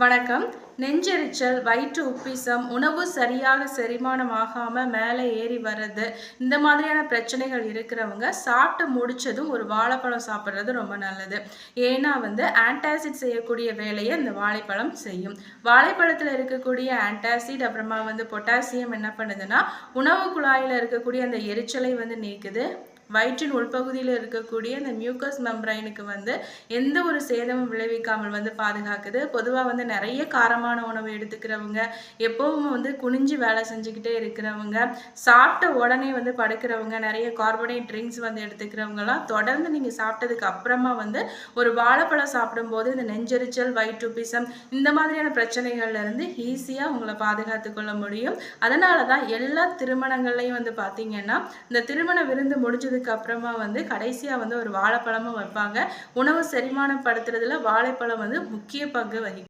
வணக்கம். நெஞ்செரிச்சல் வயிற்று உப்பிசம் உணவு சரியாக செரிமானம் ஆகாமல் மேலே ஏறி வர்றது இந்த மாதிரியான பிரச்சனைகள் இருக்கிறவங்க சாப்பிட்டு முடிச்சதும் ஒரு வாழைப்பழம் சாப்பிட்றது ரொம்ப நல்லது. ஏன்னா வந்து ஆன்டாசிட் செய்யக்கூடிய வேலையை இந்த வாழைப்பழம் செய்யும். வாழைப்பழத்தில் இருக்கக்கூடிய ஆன்டாசிட் அப்புறமா வந்து பொட்டாசியம் என்ன பண்ணுதுன்னா உணவு குழாயில் இருக்கக்கூடிய அந்த எரிச்சலை வந்து நீக்குது. வயிற்றின் உள்பகுதியில் இருக்கக்கூடிய அந்த மியூக்கஸ் மெம்பரைனுக்கு வந்து எந்த ஒரு சேதமும் விளைவிக்காமல் வந்து பாதுகாக்குது. பொதுவாக வந்து நிறைய காரமான உணவு எடுத்துக்கிறவங்க எப்பவும் வந்து குனிஞ்சு வேலை செஞ்சுக்கிட்டே இருக்கிறவங்க சாப்பிட்ட உடனே வந்து படுக்கிறவங்க நிறைய கார்பனேட் ட்ரிங்க்ஸ் வந்து எடுத்துக்கிறவங்கலாம் தொடர்ந்து நீங்கள் சாப்பிட்டதுக்கு அப்புறமா வந்து ஒரு வாழைப்பழம் சாப்பிடும்போது இந்த நெஞ்செரிச்சல் வயிற்றுப்பிசம் இந்த மாதிரியான பிரச்சனைகள்ல இருந்து ஈஸியாக உங்களை பாதுகாத்து கொள்ள முடியும். அதனால தான் எல்லா திருமணங்கள்லையும் வந்து பார்த்தீங்கன்னா இந்த திருமண விருந்து முடிஞ்சது முடிஞ்சதுக்கு அப்புறமா வந்து கடைசியாக வந்து ஒரு வாழைப்பழமும் வைப்பாங்க. உணவு செரிமானப்படுத்துறதுல வாழைப்பழம் வந்து முக்கிய பங்கு வகிக்கும்.